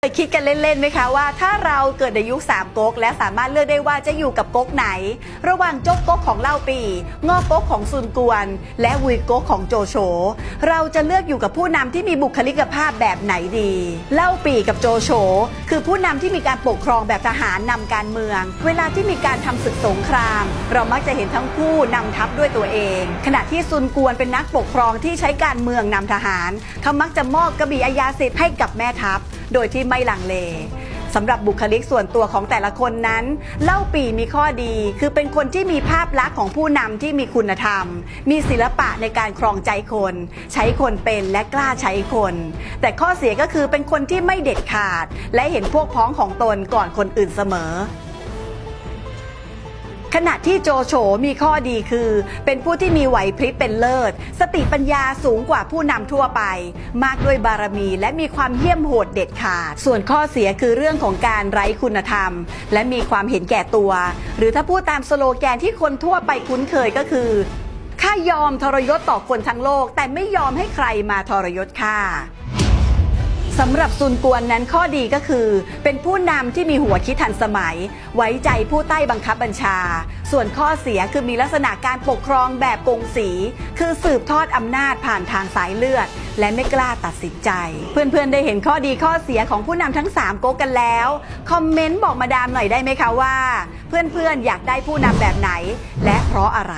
เคยคิดกันเล่นๆไหมคะว่าถ้าเราเกิดในยุคสามก๊กและสามารถเลือกได้ว่าจะอยู่กับก๊กไหน ระหว่างโจ๊กก๊กของเล่าปีงอก๊กของซุนกวน และวุยก๊กของโจโฉเราจะเลือกอยู่กับผู้นำที่มีบุคลิกภาพแบบไหนดี เล่าปีกับโจโฉคือผู้นำที่มีการปกครองแบบทหารนำการเมือง เวลาที่มีการทำศึกสงคราม เรามักจะเห็นทั้งคู่นำทัพด้วยตัวเอง ขณะที่ซุนกวนเป็นนักปกครองที่ใช้การเมืองนำทหารเขามักจะมอบกระบี่อายาสิทธิ์ให้กับแม่ทัพ โดยที่ไม่ลังเลสำหรับบุคลิกส่วนตัวของแต่ละคนนั้น เล่าปีมีข้อดีคือเป็นคนที่มีภาพลักษณ์ของผู้นำที่มีคุณธรรม มีศิลปะในการครองใจคน ใช้คนเป็นและกล้าใช้คน แต่ข้อเสียก็คือเป็นคนที่ไม่เด็ดขาด และเห็นพวกพ้องของตนก่อนคนอื่นเสมอ ณะที่โจโฉมีข้อดีคือ เป็นผู้ที่มีไหวพริบเป็นเลิศ สติปัญญาสูงกว่าผู้นำทั่วไป มากด้วยบารมีและมีความเหี้ยมโหดเด็ดขาด ส่วนข้อเสียคือเรื่องของการไร้คุณธรรม และมีความเห็นแก่ตัว หรือถ้าพูดตามสโลแกนที่คนทั่วไปคุ้นเคยก็คือข้ายอมทรยศต่อคนทั้งโลก แต่ไม่ยอมให้ใครมาทรยศข้า สำหรับซุนกวนนั้นข้อดีก็คือ เป็นผู้นำที่มีหัวคิดทันสมัย ไว้ใจผู้ใต้บังคับบัญชา ส่วนข้อเสียคือมีลักษณะการปกครองแบบกงสี คือสืบทอดอำนาจผ่านทางสายเลือด และไม่กล้าตัดสินใจ เพื่อนๆได้เห็นข้อดีข้อเสียของผู้นำทั้ง3ก๊กกันแล้ว คอมเมนต์บอกมาดามหน่อยได้ไหมคะว่า เพื่อนๆอยากได้ผู้นำแบบไหน และเพราะอะไร